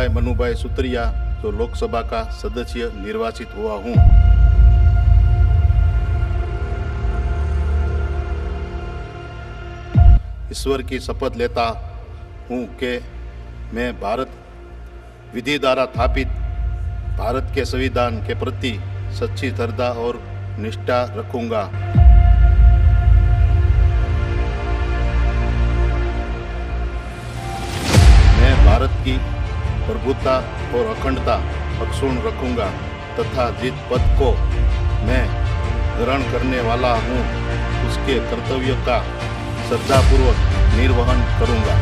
मैं मनुभाई सुतरिया जो लोकसभा का सदस्य निर्वाचित हुआ हूँ ईश्वर की शपथ लेता हूँ कि मैं भारत विधि द्वारा स्थापित भारत के संविधान के प्रति सच्ची श्रद्धा और निष्ठा रखूँगा मैं भारत की प्रभुता और अखंडता अक्षुण रखूँगा तथा जिस पद को मैं ग्रहण करने वाला हूँ, उसके कर्तव्य का श्रद्धापूर्वक निर्वहन करूँगा।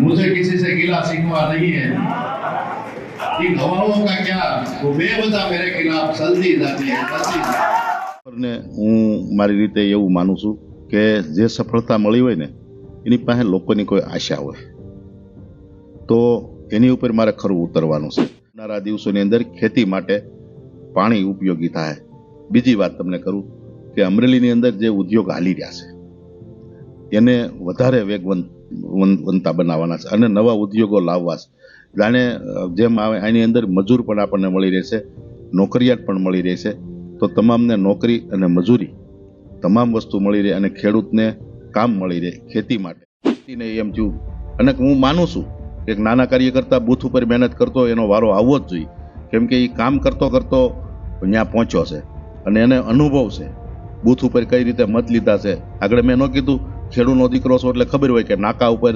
मुझे किसी से गिला शिकवा नहीं है। इन हवाओं का क्या वो बेवजह मेरे खिलाफ चलती जाती है चलती जाती है। ને હું મારી રીતે એવું માનું છું કે જે સફળતા મળી હોય ને એની પાસે લોકોની કોઈ આશા હોય તો એની ઉપર મારે ખરું ઉતરવાનું છે આવનારા દિવસોની અંદર ખેતી માટે પાણી ઉપયોગી થાય બીજી વાત તમને કરું કે અમરેલીની અંદર જે ઉદ્યોગ હાલી રહ્યા છે એને વધારે વેગવંત વન- વંતા બનાવવાના છે અને નવા ઉદ્યોગો લાવવા છે જાણે જેમ આવે એની અંદર મજૂર પણ આપણને મળી રહેશે, નોકરિયાત પણ મળી રહેશે, તો તમામને નોકરી અને મજૂરી તમામ વસ્તુ મળી રહે અને ખેડૂતને કામ મળી રહે ખેતી માટે. ખેતીને એમ થયું. અને હું માનું છું કે નાના કાર્યકર્તા બૂથ ઉપર મહેનત કરતો એનો વારો આવવો જ જોઈએ. કેમ કે એ કામ કરતો કરતો ત્યાં પહોંચ્યો છે અને એને અનુભવ છે. બૂથ ઉપર કઈ રીતે મત લીધા છે. આગળ મેં ન કીધું, ખેડૂતનો દીકરો છો એટલે ખબર હોય કે નાકા ઉપર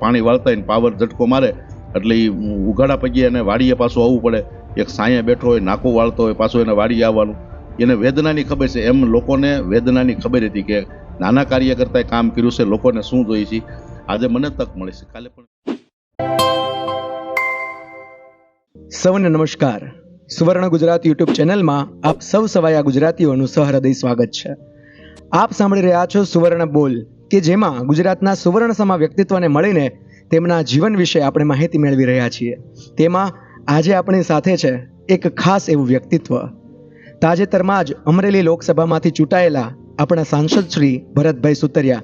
પાણી વાળતા હોય પાવર ઝટકો મારે. એટલે એ ઉઘાડા પગે અને વાડીએ પાછું આવવું પડે. એક સાંયે બેઠો હોય નાકું વાળતો હોય, પાછું એને વાડીએ આવવાનું. એને વેદનાની ખબર છે. એમ લોકોને વેદનાની ખબર હતી કે નાના કાર્યકર્તાએ કામ કર્યું છે. લોકોને શું જોઈએ છે? આજે મને તક મળી છે. કાલે પણ સૌને નમસ્કાર. સુવર્ણ ગુજરાત યુટ્યુબ ચેનલમાં આપ સૌ સવાયા ગુજરાતીઓનું સહૃદય સ્વાગત છે. આપ સાંભળી રહ્યા છો સુવર્ણ બોલ, કે જેમાં ગુજરાતના સુવર્ણ સમા વ્યક્તિત્વને મળીને તેમના જીવન વિશે આપણે માહિતી મેળવી રહ્યા છીએ. તેમાં આજે આપણી સાથે છે એક ખાસ એવું વ્યક્તિત્વ. તાજેતરમાં જ અમરેલી લોકસભામાંથી ચૂંટાયેલા આપણા સાંસદ શ્રી ભરતભાઈ સુતરિયા.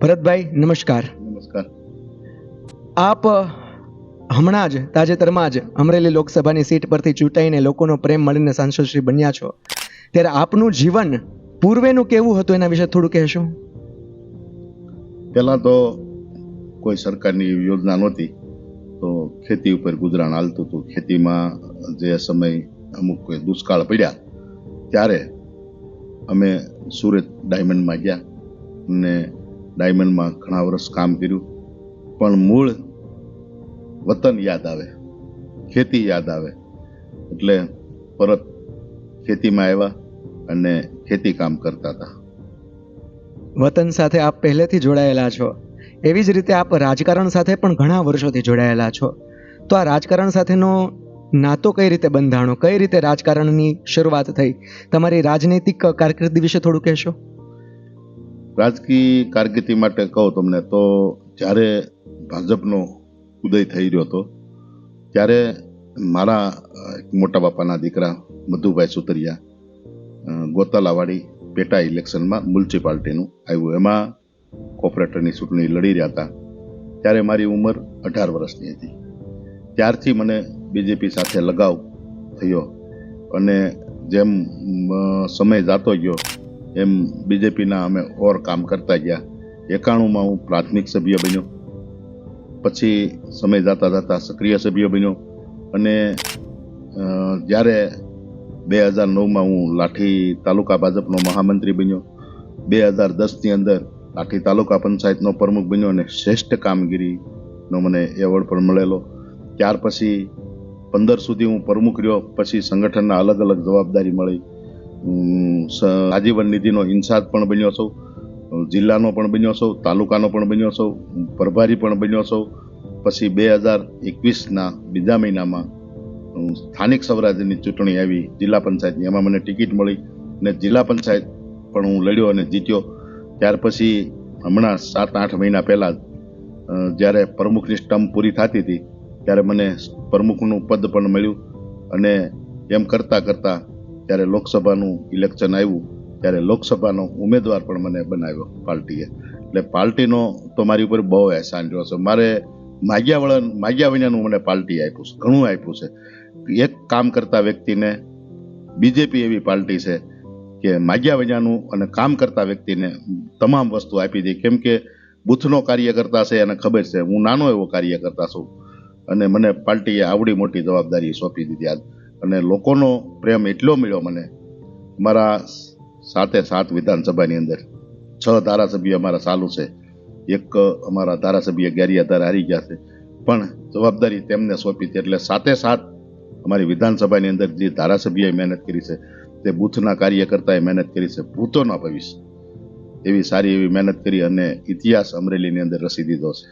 ભરતભાઈ નમસ્કાર. નમસ્કાર. આપ હમણાં જ તાજેતરમાં જ અમરેલી લોકસભાની સીટ પરથી ચૂંટાઈને લોકોનો પ્રેમ મળીને સાંસદશ્રી બન્યા છો. ત્યારે આપનું જીવન પૂર્વેનું કેવું હતું? એના વિશે થોડું કહેશો. પહેલાં તો કોઈ સરકારની યોજના નહોતી, તો ખેતી ઉપર ગુજરાન હાલતું હતું. ખેતીમાં જે સમય અમુક દુષ્કાળ પડ્યા, ત્યારે અમે સુરત ડાયમંડમાં ગયા અને ડાયમંડમાં ઘણા વર્ષ કામ કર્યું. પણ મૂળ વતન યાદ આવે, ખેતી યાદ આવે. એટલે પરત ખેતીમાં આવ્યા અને ખેતી કામ કરતા હતા. વતન સાથે આપ પહેલેથી જોડાયેલા છો? એવી જ રીતે આપ રાજકારણ સાથે પણ ઘણા વર્ષોથી જોડાયેલા છો. તો આ રાજકારણ સાથેનો નાતો કઈ રીતે બંધાણો? કઈ રીતે રાજકારણની શરૂઆત થઈ? તમારી રાજનૈતિક કારકિર્દી વિશે થોડું કહેશો. રાજકીય કારકિર્દી માટે કહું તમને તો જ્યારે ભાજપનો ઉદય થઈ રહ્યો હતો, ત્યારે મારા મોટા બાપાના દીકરા મધુભાઈ સુતરિયા ગોતાલાવાડી પેટા ઇલેક્શનમાં મ્યુનિસિપાલિટીનું આવ્યું. એમાં કોર્પોરેટરની ચૂંટણી લડી રહ્યા હતા, ત્યારે મારી ઉંમર અઢાર વર્ષની હતી. ત્યારથી મને બીજેપી સાથે લગાવ થયો અને જેમ સમય જાતો ગયો, એમ બીજેપીના અમે ઓર કામ કરતા ગયા. એકાણુંમાં હું પ્રાથમિક સભ્ય બન્યો, પછી સમય જતા જતા સક્રિય સભ્ય બન્યો અને જ્યારે બે હજાર નવમાં હું લાઠી તાલુકા ભાજપનો મહામંત્રી બન્યો, બે હજાર દસની અંદર લાઠી તાલુકા પંચાયતનો પ્રમુખ બન્યો અને શ્રેષ્ઠ કામગીરીનો મને એવોર્ડ પણ મળેલો. ત્યાર પછી પંદર સુધી હું પ્રમુખ રહ્યો, પછી સંગઠનના અલગ અલગ જવાબદારી મળી. આજીવન નિધિનો ઇન્સાદ પણ બન્યો છું, જિલ્લાનો પણ બન્યો છું, તાલુકાનો પણ બન્યો છું, પ્રભારી પણ બન્યો છું. પછી બે હજાર એકવીસના બીજા મહિનામાં સ્થાનિક સ્વરાજ્યની ચૂંટણી આવી, જિલ્લા પંચાયતની. એમાં મને ટિકિટ મળી અને જિલ્લા પંચાયત પણ હું લડ્યો અને જીત્યો. ત્યાર પછી હમણાં સાત, આઠ મહિના પહેલાં જ્યારે પ્રમુખની સ્ટમ્પ પૂરી થતી હતી, ત્યારે મને પ્રમુખનું પદ પણ મળ્યું અને એમ કરતાં કરતાં ત્યારે લોકસભાનું ઇલેક્શન આવ્યું, ત્યારે લોકસભાનો ઉમેદવાર પણ મને બનાવ્યો પાર્ટીએ. એટલે પાર્ટીનો તો મારી ઉપર બહુ અહેસાન રહ્યો છે. મારે માગ્યા વળન માગ્યા વિનાનું મને પાર્ટી આપ્યું છે, ઘણું આપ્યું છે. એક કામ કરતા વ્યક્તિને, બીજેપી એવી પાર્ટી છે કે માગ્યા વજાનું અને કામ કરતા વ્યક્તિને તમામ વસ્તુ આપી દે. કેમ કે બૂથનો કાર્યકર્તા છે એને ખબર છે. હું નાનો એવો કાર્યકર્તા છું અને મને પાર્ટીએ આવડી મોટી જવાબદારી સોંપી દીધી આજ. અને લોકોનો પ્રેમ એટલો મળ્યો મને. મારા સાતે સાત વિધાનસભાની અંદર છ ધારાસભ્ય અમારા ચાલુ છે. એક અમારા ધારાસભ્ય ગેરિયાધાર હારી ગયા છે. પણ જવાબદારી તેમને સોંપી હતી. એટલે સાતે સાત અમારી વિધાનસભાની અંદર જે ધારાસભ્યએ મહેનત કરી છે તે કરતા કાર્યકર્તાએ મહેનત કરી છે. ભૂતોના ભવિષ્ય. એવી સારી એવી મહેનત કરી અને ઇતિહાસ અમરેલીની અંદર રસી દીધો છે.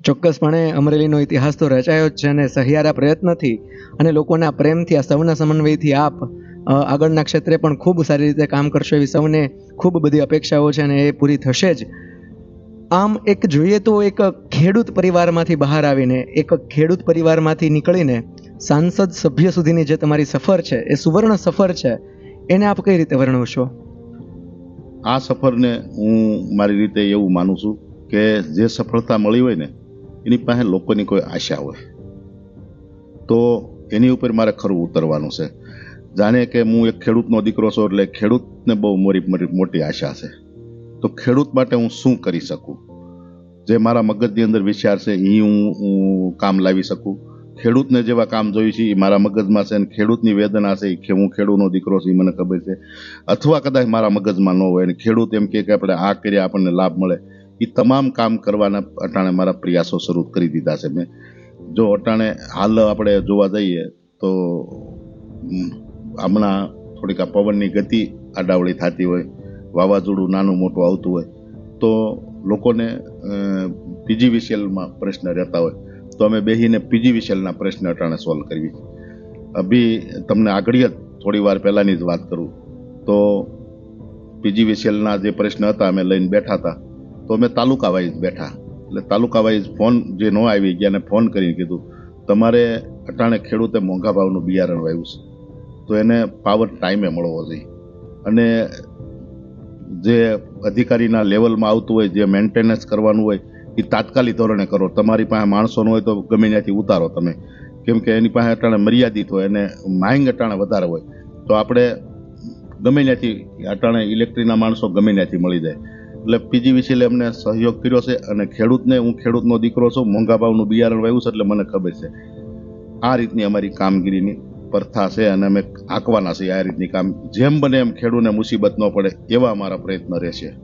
ચોક્કસપણે અમરેલીનો ઇતિહાસ તો રચાયો જ છે અને સહિયારા પ્રયત્નથી અને લોકોના પ્રેમથી, આ સૌના સમન્વયથી આપ આગળના ક્ષેત્રે પણ ખૂબ સારી રીતે કામ કરશો એવી સૌને ખૂબ બધી અપેક્ષાઓ છે અને એ પૂરી થશે જ. આમ એક જોઈએ તો એક ખેડૂત પરિવારમાંથી બહાર આવીને, એક ખેડૂત પરિવારમાંથી નીકળીને સાંસદ સભ્ય સુધીની જે તમારી સફર છે, એ સુવર્ણ સફર છે, એને આપ કઈ રીતે વર્ણવશો આ સફરને હું મારી રીતે એવું માનું છું કે જે સફળતા મળી હોય ને, એની પાસે લોકોની કોઈ આશા હોય. તો એની ઉપર મારે ખરું ઉતરવાનું છે. જાણે કે હું એક ખેડૂતનો દીકરો છું એટલે ખેડૂતને બહુ મોરી મોટી આશા છે. તો ખેડૂત માટે હું શું કરી શકું? જે મારા મગજની અંદર વિચાર છે એ હું કામ લાવી શકું? ખેડૂતને જેવા કામ જોયું છે એ મારા મગજમાં છે અને ખેડૂતની વેદના છે કે હું ખેડૂતનો દીકરો છું એ મને ખબર છે. અથવા કદાચ મારા મગજમાં ન હોય અને ખેડૂત એમ કે આપણે આ કરીએ આપણને લાભ મળે. એ તમામ કામ કરવાના અટાણે મારા પ્રયાસો શરૂ કરી દીધા છે મેં. જો અટાણે હાલ આપણે જોવા જઈએ તો હમણાં થોડીક આ પવનની ગતિ આડાવળી થતી હોય, વાવાઝોડું નાનું મોટું આવતું હોય, તો લોકોને પીજીવીસીએલમાં પ્રશ્ન રહેતા હોય. તો અમે બેસીને પીજીવીસીએલના પ્રશ્ન અટાણે સોલ્વ કરવી અભી તમને આગળ થોડી વાર પહેલાંની જ વાત કરું. તો પીજીવીસીએલના જે પ્રશ્ન હતા, અમે લઈને બેઠા હતા. તો અમે તાલુકા વાઇઝ બેઠા. એટલે તાલુકા વાઇઝ ફોન જે ન આવી ગયા ને ફોન કરીને કીધું, તમારે અટાણે ખેડૂતે મોંઘા ભાવનું બિયારણ વાવ્યું છે. તો એને પાવર ટાઈમે મળવો જોઈએ. અને જે અધિકારીના લેવલમાં આવતું હોય, જે મેન્ટેનન્સ કરવાનું હોય એ તાત્કાલિક ધોરણે કરો. તમારી પાસે માણસો હોય તો ગમે ત્યાંથી ઉતારો તમે. કેમ કે એની પાસે અટાણે મર્યાદિત હોય અને માંગ અટાણે વધારે હોય. તો આપણે ગમે ત્યાંથી અટાણે ઇલેક્ટ્રિકના માણસો ગમે ત્યાંથી મળી જાય. એટલે પીજીવીસીએલે અમને સહયોગ કર્યો છે અને ખેડૂતને, હું ખેડૂતનો દીકરો છું, મોંઘા ભાવનું બિયારણ વાવ્યું છે એટલે મને ખબર છે. આ રીતની અમારી કામગીરીની પ્રથા છે અને અમે આંકવાના છીએ આ રીતની કામ. જેમ બને એમ ખેડૂતને મુસીબત ન પડે એવા અમારા પ્રયત્ન રહેશે.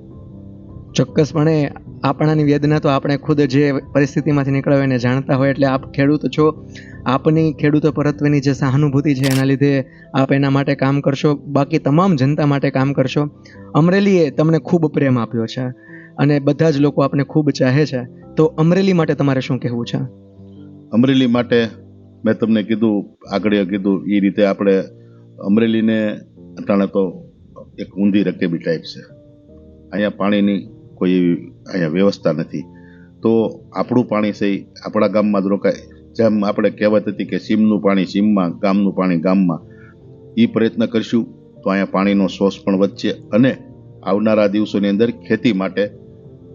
ચોક્કસપણે આપણાની વેદના તો આપણે ખુદ જે પરિસ્થિતિમાંથી નીકળ્યા એને જાણતા હોય, એટલે આપ ખેડૂત છો. આપની ખેડૂતો પરત્વેની જે સહાનુભૂતિ છે એના લીધે આપ એના માટે કામ કરશો. બાકી તમામ જનતા માટે કામ કરશો. અમરેલીએ તમને ખૂબ પ્રેમ આપ્યો છે અને બધા જ લોકો આપને ખૂબ ચાહે છે. તો અમરેલી માટે તમારે શું કહેવું છે? અમરેલી માટે મેં તમને કીધું, આગળ કીધું એ રીતે આપણે અમરેલીને અટાણે તો એક ઊંધી રકેબી ટાઈપ છે. અહીંયા પાણીની કોઈ એવી અહીંયા વ્યવસ્થા નથી. તો આપણું પાણી છે આપણા ગામમાં જ રોકાય. જેમ આપણે કહેવત હતી કે સીમનું પાણી સીમમાં, ગામનું પાણી ગામમાં. એ પ્રયત્ન કરશું તો અહીંયા પાણીનો સોર્સ પણ વધશે અને આવનારા દિવસોની અંદર ખેતી માટે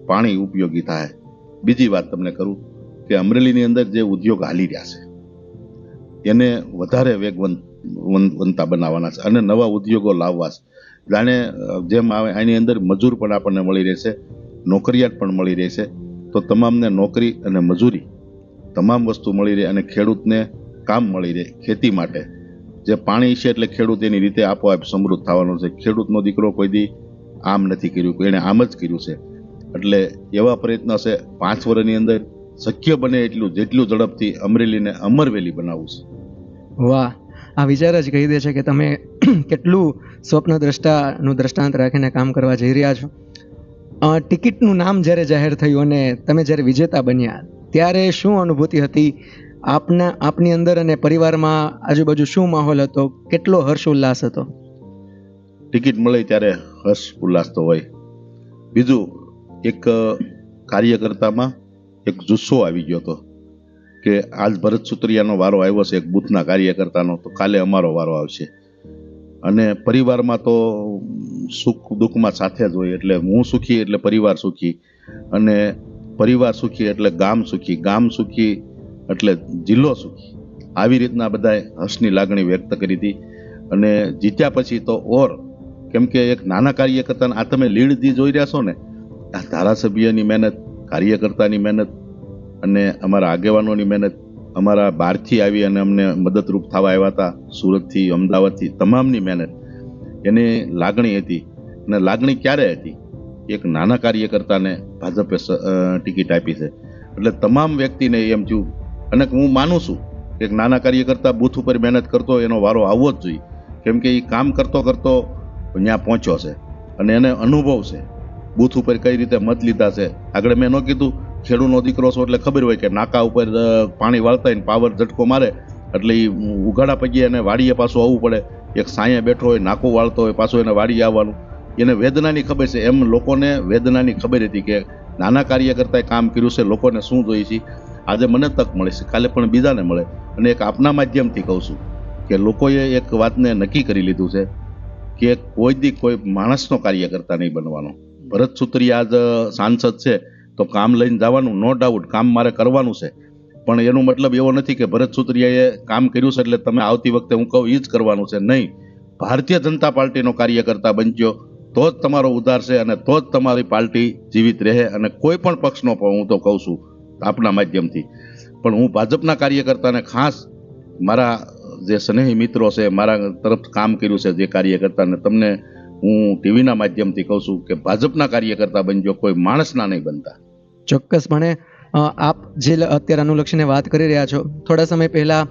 પાણી ઉપયોગી થાય. બીજી વાત તમને કરું કે અમરેલીની અંદર જે ઉદ્યોગ હાલી રહ્યા છે, એને વધારે વેગવંત વન- વંતા બનાવવાના છે અને નવા ઉદ્યોગો લાવવા છે. જાણે જેમ આવે એની અંદર મજૂર પણ આપણને મળી રહેશે. નોકરિયાત પણ મળી રહેશે તો તમામને નોકરી અને મજૂરી, તમામ વસ્તુ મળી રહે અને ખેડૂતને કામ મળી રહે ખેતી માટે. જે પાણી છે એટલે ખેડૂત એની રીતે આપોઆપ સમૃદ્ધ થવાનો છે. ખેડૂતનો દીકરો કોઈ દી આમ નથી કર્યું એણે આમ જ કર્યું છે. એટલે એવા પ્રયત્ન છે, પાંચ વર્ષની અંદર શક્ય બને એટલું, જેટલું ઝડપથી અમરેલીને અમરવેલી બનાવવું છે. વાહ, આ વિચાર જ કહી દે છે કે તમે કેટલું સ્વપ્ન દ્રષ્ટાનું દ્રષ્ટાંત રાખીને કામ કરવા જઈ રહ્યા છો. ટિકિટનું નામ જ્યારે જાહેર થયું અને તમે જ્યારે વિજેતા બન્યા, ત્યારે શું અનુભૂતિ હતી? આપના, આપની અંદર અને પરિવારમાં આજુબાજુ શું માહોલ હતો? કેટલો હર્ષ ઉલ્લાસ હતો? ટિકિટ મળે ત્યારે હર્ષ ઉલ્લાસ તો હોય. બીજું, એક કાર્યકર્તામાં એક જુસ્સો આવી ગયો હતો કે આજ ભરત સુતરિયાનો વારો આવ્યો છે, એક બૂથના કાર્યકર્તાનો, તો કાલે અમારો વારો આવશે. અને પરિવારમાં તો સુખ દુઃખમાં સાથે જ હોય એટલે હું સુખી એટલે પરિવાર સુખી અને પરિવાર સુખી એટલે ગામ સુખી. ગામ સુખી એટલે જિલ્લો સુખી. આવી રીતના બધાએ હર્ષની લાગણી વ્યક્ત કરી હતી અને જીત્યા પછી તો ઓર કેમ કે એક નાના કાર્યકર્તાને આ તમે લીડથી જોઈ રહ્યા છો ને, આ ધારાસભ્યની મહેનત, કાર્યકર્તાની મહેનત અને અમારા આગેવાનોની મહેનત, અમારા બહારથી આવી અને અમને મદદરૂપ થવા આવ્યા હતા, સુરતથી, અમદાવાદથી, તમામની મહેનત. એની લાગણી હતી અને લાગણી ક્યારે હતી? એક નાના કાર્યકર્તાને ભાજપે ટિકિટ આપી છે. એટલે તમામ વ્યક્તિને એમ થયું, અને હું માનું છું કે એક નાના કાર્યકર્તા બૂથ ઉપર મહેનત કરતો એનો વારો આવવો જ જોઈએ. કેમ કે એ કામ કરતો કરતો ત્યાં પહોંચ્યો છે. અને એને અનુભવ છે. બૂથ ઉપર કઈ રીતે મત લીધા છે. આગળ મેં ન કીધું, ખેડૂતનો દીકરો છો એટલે ખબર હોય કે નાકા ઉપર પાણી વાળતા હોય પાવર ઝટકો મારે, એટલે એ ઉઘાડા પગે એને વાડીએ પાછું આવવું પડે. એક સાંયે બેઠો હોય, નાકું વાળતો હોય, પાછું એને વાળી આવવાનું. એને વેદનાની ખબર છે. એમ લોકોને વેદનાની ખબર હતી કે નાના કાર્યકર્તાએ કામ કર્યું છે, લોકોને શું જોઈએ છે? આજે મને તક મળે છે. કાલે પણ બીજાને મળે. અને એક આપના માધ્યમથી કહું છું કે લોકોએ એક વાતને નક્કી કરી લીધું છે કે કોઈ દી કોઈ માણસનો કાર્યકર્તા નહીં બનવાનો. ભરત સુત્રી આજ સાંસદ છે, તો કામ લઈને જવાનું, નો ડાઉટ કામ મારે કરવાનું છે. પણ એનો મતલબ એવો નથી કે ભરત સુતરિયાએ કામ કર્યું છે એટલે તમે આવતી વખતે હું કહું એ જ કરવાનું છે. નહીં. ભારતીય જનતા પાર્ટીનો કાર્યકર્તા બનજો તો જ તમારો ઉદ્ધાર છે અને તો જ તમારી પાર્ટી જીવિત રહે અને કોઈ પણ પક્ષનો પણ હું તો કહું છું આપના માધ્યમથી. પણ હું ભાજપના કાર્યકર્તાને ખાસ મારા જે સ્નેહી મિત્રો છે, મારા તરફ કામ કર્યું છે જે કાર્યકર્તાને તમને હું ટીવીના માધ્યમથી કહું છું કે ભાજપના કાર્યકર્તા બનજો કોઈ માણસના નહીં બનતા. ચોક્કસપણે આપ જે અત્યારે અનુલક્ષીને વાત કરી રહ્યા છો, થોડા સમય પહેલાં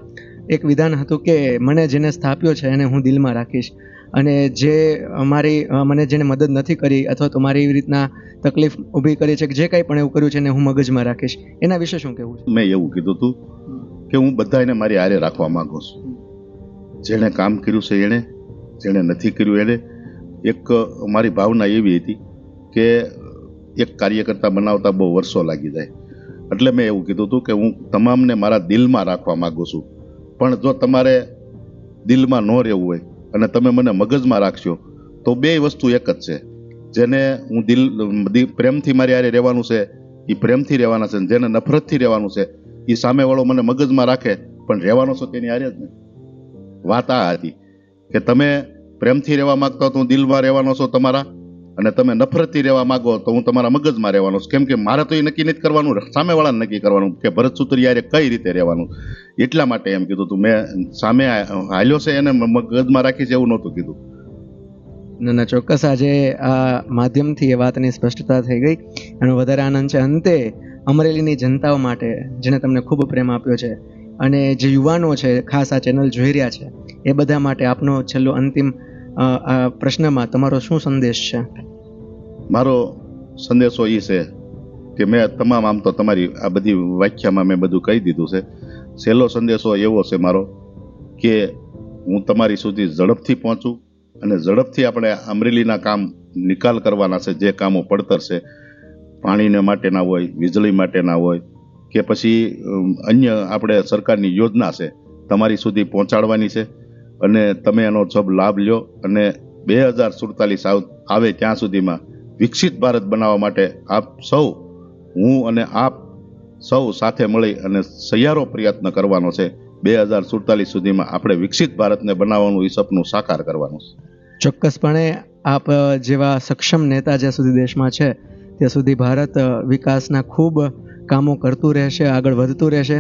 એક વિધાન હતું કે મને જેને સ્થાપ્યો છે એને હું દિલમાં રાખીશ. અને જે મારી મને જેને મદદ નથી કરી અથવા તો મારી એવી રીતના તકલીફ ઊભી કરી છે કે જે કંઈ પણ એવું કર્યું છે એને હું મગજમાં રાખીશ. એના વિશે શું કહેવું છે? મેં એવું કીધું હતું કે હું બધાને મારી આરે રાખવા માગું છું. જેણે કામ કર્યું છે એણે, જેણે નથી કર્યું એણે. એક, મારી ભાવના એવી હતી કે એક કાર્યકર્તા બનાવતા બહુ વર્ષો લાગી જાય. એટલે મેં એવું કીધું હતું કે હું તમામને મારા દિલમાં રાખવા માગું છું. પણ જો તમારે દિલમાં ન રહેવું હોય અને તમે મને મગજમાં રાખશો, તો બે વસ્તુ એક જ છે. જેને હું દિલ પ્રેમથી મારી હારે રહેવાનું છે એ પ્રેમથી રહેવાના છે જેને નફરતથી રહેવાનું છે એ સામેવાળો મને મગજમાં રાખે, પણ રહેવાનો છો તેની હારે જ ને? વાત આ હતી કે તમે પ્રેમથી રહેવા માંગતા તો હું દિલમાં રહેવાનો છો તમારા? અને તમે નફરતથી રહેવા માંગો તો હું તમારા મગજમાં રહેવાનો છું. કેમ કે મારે તો એ નક્કી નથી કરવાનું, સામેવાળાને નક્કી કરવાનું કે ભરત સુતરિયારે કઈ રીતે રહેવાનું. એટલા માટે એમ કીધું તું. મેં સામે હાલ્યો છે એને મગજમાં રાખી છે એવું નહોતું કીધું. ના ના, ચોક્કસ આજે આ માધ્યમથી એ વાતની સ્પષ્ટતા થઈ ગઈ. એનો વધારે આનંદ છે. અંતે અમરેલીની જનતાઓ માટે જેને તમને ખૂબ પ્રેમ આપ્યો છે અને જે યુવાનો છે, ખાસ આ ચેનલ જોઈ રહ્યા છે, એ બધા માટે આપનો છેલ્લો અંતિમ આ પ્રશ્નમાં તમારો શું સંદેશ છે? મારો સંદેશો એ છે કે મેં તમામ આમ તો તમારી આ બધી વ્યાખ્યામાં મેં બધું કહી દીધું છે. છેલ્લો સંદેશો એવો છે મારો કે હું તમારી સુધી ઝડપથી પહોંચું અને ઝડપથી આપણે અમરેલીના કામ નિકાલ કરવાના છે, જે કામો પડતર છે. પાણીને માટેના હોય, વીજળી માટેના હોય કે પછી અન્ય આપણે સરકારની યોજના છે, તમારી સુધી પહોંચાડવાની છે. અને તમે એનો જબ લાભ લ્યો અને બે હજાર સુડતાલીસ આવે ત્યાં સુધીમાં વિકસિત ભારત બનાવવા માટે આપ સૌ, હું અને આપ સૌ સાથે મળી અને સહિયારો પ્રયત્ન કરવાનો છે. બે હજાર સુડતાલીસ સુધીમાં આપણે વિકસિત ભારતને બનાવવાનું એ સપનું સાકાર કરવાનું છે. ચોક્કસપણે આપ જેવા સક્ષમ નેતા જ્યાં સુધી દેશમાં છે, ત્યાં સુધી ભારત વિકાસના ખૂબ કામો કરતું રહેશે, આગળ વધતું રહેશે.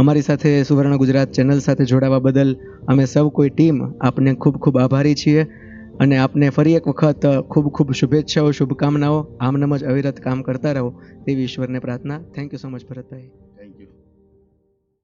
અમારી સાથે સુવર્ણ ગુજરાત ચેનલ સાથે જોડાવા બદલ અમે સૌ કોઈ ટીમ આપને ખૂબ ખૂબ આભારી છીએ અને આપને ફરી એક વખત ખૂબ ખૂબ શુભેચ્છાઓ, શુભકામનાઓ. આમ જ અવિરત કામ કરતા રહો તેવી ઈશ્વરને પ્રાર્થના. Thank you so much Bharatbhai.